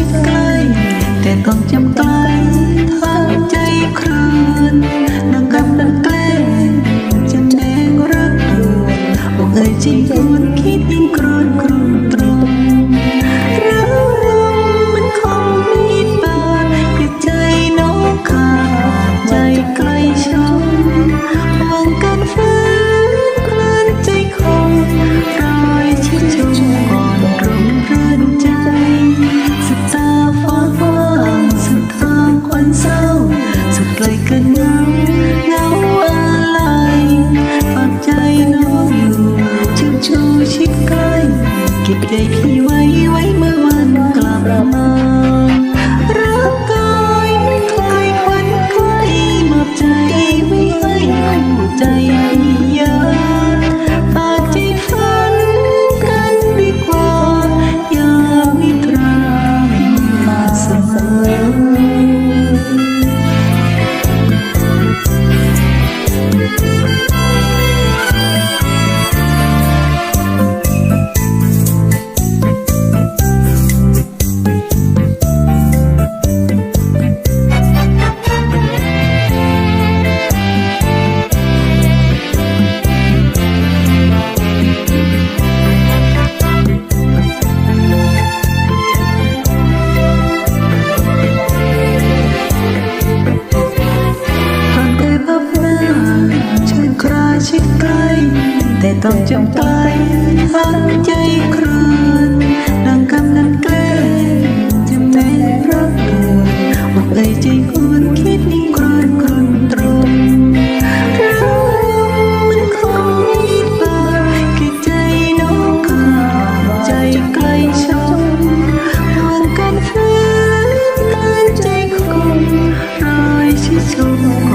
ชิดใกล้แต่ต้องจำใกล้ ก็บใจพี่ไว้ไว้เมื่อวันกลับมารักกายไม่เคยควันใครมาใจไม่ให้ใจ ต้องจำตายหัวใจครูนดังคำนั้นเกล้งจำในรักปวดอกเอ่ใจคุณคิดนิ่งครวนครวนตรงเรามันคงมีปาแค่ใจน้องขาใจใกล้ช้ำห่างกันเพื่อนใจคงรอยชิดชม